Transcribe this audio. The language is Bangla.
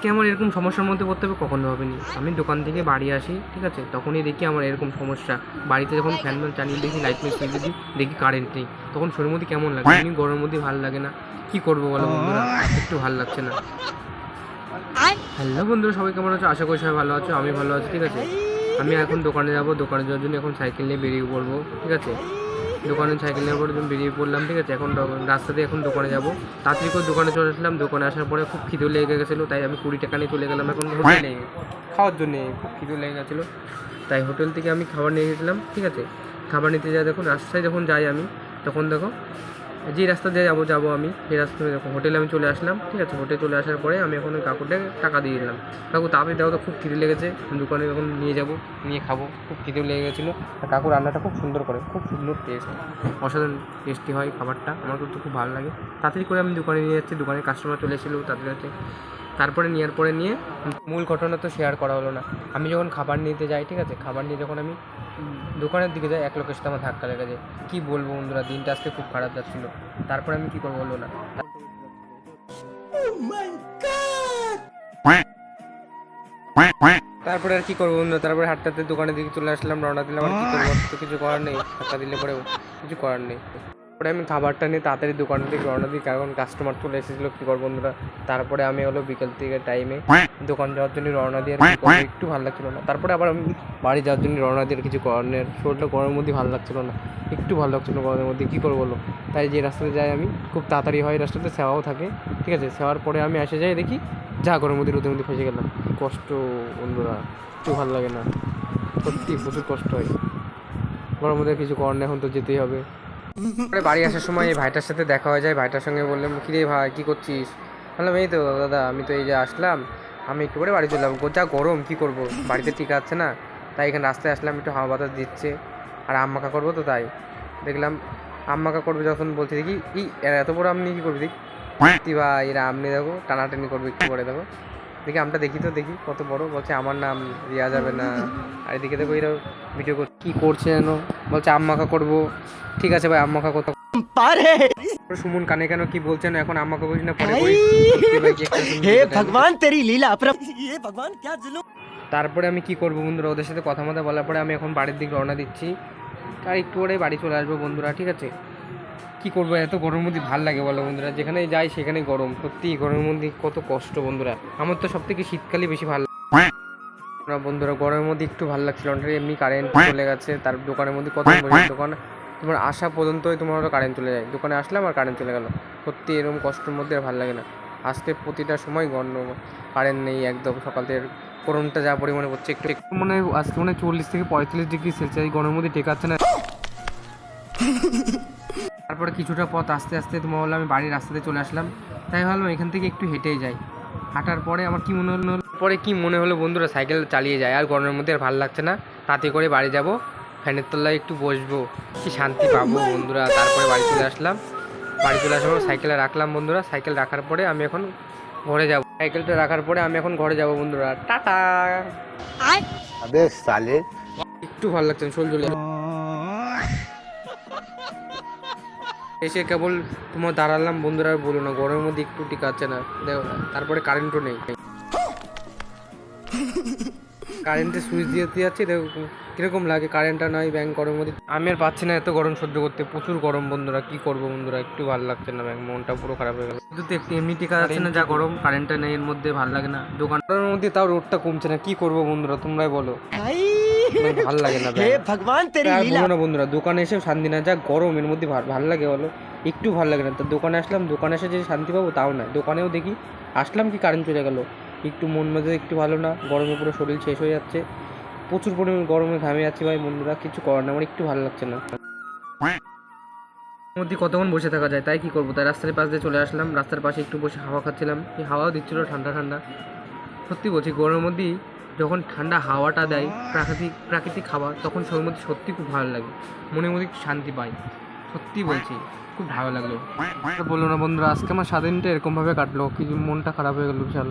আজকে আমার এরকম সমস্যার মধ্যে পড়তে হবে, কখনো ভাবিনি। আমি দোকান থেকে বাড়ি আসি, ঠিক আছে? তখনই দেখি আমার এরকম সমস্যা। বাড়িতে যখন ফ্যান ম্যান চালিয়ে দেখি লাইট সুইচ দিই দেখি কারেন্ট নেই। তখন শরীরের মধ্যে কেমন লাগে? এমনি গরমের মধ্যে ভালো লাগে না। কি করব বলো বন্ধুরা? একটু ভালো লাগছে না। হ্যালো বন্ধুরা, সবাই কেমন আছো? আশা করি সবাই ভালো আছো, আমি ভালো আছি, ঠিক আছে? আমি এখন দোকানে যাব, দোকানে যাওয়ার জন্য এখন সাইকেল নিয়ে বেরিয়ে পড়ব, ঠিক আছে? দোকানে সাইকেল নেওয়ার পরে বেরিয়ে পড়লাম, ঠিক আছে? এখন রাস্তাতে এখন দোকানে যাব। তাড়াতাড়ি করে দোকানে চলে আসলাম, দোকানে আসার পরে খুব খিদে লেগে গেছিল, তাই আমি কুড়ি টাকা নিয়ে চলে গেলাম। এখন হোটেলে খাওয়ার জন্য খুব খিদে লেগে গেছিল। তাই হোটেল থেকে আমি খাবার নিয়ে গেছিলাম, ঠিক আছে? খাবার নিতে যাই, দেখুন রাস্তায় যখন যাই আমি, তখন দেখো যে রাস্তা দিয়ে যাব যাব আমি সেই রাস্তা দেখো হোটেলে আমি চলে আসলাম, ঠিক আছে? হোটেলে চলে আসার পরে আমি এখন ওই কাকুটাকে টাকা দিয়ে দিলাম। কাকু তাড়াতাড়ি দাও তো খুব খিদে লেগেছে। দোকানে এখন নিয়ে যাব, নিয়ে খাব। খুব খিদে লেগে গেছিল। আর কাকু রান্নাটা খুব সুন্দর করে, খুব সুন্দর টেস্ট অসাধারণ টেস্টি হয় খাবারটা। আমার কিন্তু খুব ভালো লাগে। তাড়াতাড়ি করে আমি দোকানে নিয়ে যাচ্ছি। দোকানে কাস্টমার চলে এসেছিল তাড়াতাড়ি হচ্ছে তারপরে নেওয়ার পরে নিয়ে মূল ঘটনা তো শেয়ার করা হলো না। আমি যখন খাবার নিতে যাই, ঠিক আছে? খাবার নিয়ে যখন আমি দোকানের দিকে যায়, এক লোকের সাথে আমার ধাক্কা লেগে যায় কী বলব বন্ধুরা, দিনটা আজকে খুব খারাপ যাচ্ছিল। তারপরে আমি কী করব বলব না? তারপরে আর কি করব বন্ধুরা? তারপরে হাটটাতে দোকানের দিকে চলে আসলাম, রওনা দিলাম, আর কি করব? তো কিছু করার নেই ধাক্কা দিলে পরেও কিছু করার নেই। তারপরে আমি খাবারটা নিয়ে তাড়াতাড়ি দোকানের দিকে রওনা দিই, কারণ কাস্টমার চলে এসেছিল, কী করব বন্ধুরা? তারপরে আমি হলো বিকেল থেকে টাইমে দোকান যাওয়ার জন্য রওনা দিয়ে একটু ভালো লাগছিল না। তারপরে আবার আমি বাড়ি যাওয়ার জন্য রওনা দিয়ে কিছু নেই শরীরটা গরমের মধ্যে ভালো লাগছিল না, একটু ভালো লাগছিল গরমের মধ্যে, কী করব বলো? তাই যে রাস্তাতে যাই আমি, খুব তাড়াতাড়ি হয় রাস্তাতে সেওয়াও থাকে, ঠিক আছে? সেওয়ার পরে আমি এসে যাই, দেখি যা গরমের মধ্যে রোদের মধ্যে ফেসে গেলাম কষ্ট বন্ধুরা, একটু ভালো লাগে না, সত্যি প্রচুর কষ্ট হয়। গরমের মধ্যে কিছু নেই, এখন তো যেতেই হবে। তারপরে বাড়ি আসার সময় এই ভাইটার সাথে দেখা হয়ে যায় ভাইটার সঙ্গে বললাম কিরে ভাই কী করছিস? বললাম এই তো দাদা আমি তো এই যে আসলাম আমি একটু করে বাড়ি চললাম যা গরম কি করব? বাড়িতে ঠিক আছে না তাই এখানে রাস্তায় আসলাম একটু হাওয়া বাতাস দিচ্ছে আর আম্মাকা করব তো তাই। দেখলাম আম্মাকা করবে যখন বলছি দেখি ই এত বড় আমনি কি করবি দেখি? ভাই এরা আমনি দেখো টানাটানি করবে একটু করে দেখো। দেখি আমটা দেখি তো দেখি কত বড়। বলছে আমার নাম রিয়া যাবে না। আর এদিকে দেখো এরা ভিডিও করছে। কি করছে যেন? বলছে আম্মাখা করব। ঠিক আছে ভাই আম মাখা কথা পারে। সুমন কানে কেন কি বলছেন এখন আম্মাকে বুঝি না পরে হে ভগবান তেরি লীলা। আপরা হে ভগবান ক্যা জুলুম। তারপরে আমি কি করব বন্ধুরা ওদের সাথে কথা মতো বলার পরে আমি এখন বাড়ির দিকে রওনা দিচ্ছি। আর একটু পরে বাড়ি চলে আসব বন্ধুরা ঠিক আছে? কি করব? এত গরমের মধ্যে ভালো লাগে বলো বন্ধুরা। যেখানে যাই সেখানে গরম। সত্যি গরমের মধ্যে কত কষ্ট বন্ধুরা। আমার তো সব থেকে শীতকালই বেশি ভালো লাগে। বন্ধুরা গরমের মধ্যে একটু ভালো লাগছিল না এমনি কারেন্ট চলে গেছে। তার দোকানের মধ্যে কত দোকান তোমার আসা পর্যন্তই তোমার হলো কারেন্ট চলে যায়। দোকানে আসলাম আর কারেন্ট চলে গেল। সত্যি এরকম কষ্টের মধ্যে আর ভালো লাগে না। আজকে প্রতিটা সময় গণ্য কারেন্ট নেই একদম। সকাল থেকে গরমটা যা পরিমাণে পড়ছে একটু একটু মনে হয় আজকে মনে হয় চল্লিশ থেকে পঁয়তাল্লিশ ডিগ্রি সেলসিয়াস। গরমের মধ্যে টেকাচ্ছে না। তারপরে কিছুটা পথ আস্তে আস্তে তোমার হলো আমি বাড়ির রাস্তাতে চলে আসলাম। তাই ভাবলাম এখান থেকে একটু হেঁটেই যাই। হাঁটার পরে আমার কি মনে হলো পরে কি মনে হলো বন্ধুরা? সাইকেল চালিয়ে যায় আর গরমের মধ্যে আর ভালো লাগছে না। তাতে করে বাড়ি যাব। ফ্যানের তলায় একটু বসবো। কি শান্তি পাবো বন্ধুরা? তারপরে বাড়ি চলে আসলাম। বাড়ি চলে আসার পর সাইকেলে রাখলাম বন্ধুরা। সাইকেল রাখার পরে আমি এখন ঘরে যাব। সাইকেলটা রাখার পরে আমি এখন ঘরে যাব বন্ধুরা। টাটা! বেশ তাহলে একটু ভালো লাগছে চল চলে এসে কেবল তোমার দাঁড়ালাম, বন্ধুরা, আর বলো না গরমের মধ্যে একটু টিকাচ্ছে না। দেখো, তারপরে কারেন্টও নেই। কারেন্টের সুইচ দিয়ে দিয়ে যাচ্ছি, দেখো কীরকম লাগে কারেন্টটা নয় ব্যাংক গরমের মধ্যে আমি আর পাচ্ছি না এত গরম সহ্য করতে, প্রচুর গরম, বন্ধুরা, কি করব, বন্ধুরা, একটু ভালো লাগছে না ব্যাংক মনটা পুরো খারাপ হয়ে গেল কিন্তু একটু এমনি টিকা যাচ্ছে না, যা গরম কারেন্টটা নেই, এর মধ্যে ভালো লাগে না। দোকানটার মধ্যে তাও রোডটা কমছে না, কি করব, বন্ধুরা, তোমরাই বলো। মানে ভালো লাগে না হে ভগবান তেরি লীলা। না বন্ধুরা দোকানে এসে শান্তি না যা গরমের মধ্যে ভালো লাগে বলো। একটু ভালো লাগে না। তো দোকানে আসলাম দোকানে এসে যে শান্তি পাবো তাও না। দোকানেও দেখি আসলাম কি কারেন্ট চলে গেল। একটু মন মধ্যে একটু ভালো না গরমে পুরো শরীর শেষ হয়ে যাচ্ছে। প্রচুর পরিমাণ গরমে ঘামে যাচ্ছি ভাই বন্ধুরা কিছু করার না আমার একটু ভালো লাগছে না। মধ্যে কতক্ষণ বসে থাকা যায় তাই কি করব? তাই রাস্তার পাশ দিয়ে চলে আসলাম রাস্তার পাশে একটু বসে হাওয়া খাচ্ছিলাম। হাওয়াও দিচ্ছিল ঠান্ডা ঠান্ডা। সত্যি বলছি গরমের মধ্যেই যখন ঠান্ডা হাওয়াটা দেয়, প্রাকৃতিক প্রাকৃতিক খাবার, তখন সবের মধ্যে সত্যি খুব ভালো লাগে। মনের মধ্যে শান্তি পাই। সত্যি বলছি, খুব ভালো লাগল। বলল না বন্ধুরা, আজকে আমার স্বাধীনটা এরকমভাবে কাটলো কিছু মনটা খারাপ হয়ে গেলো বিশাল।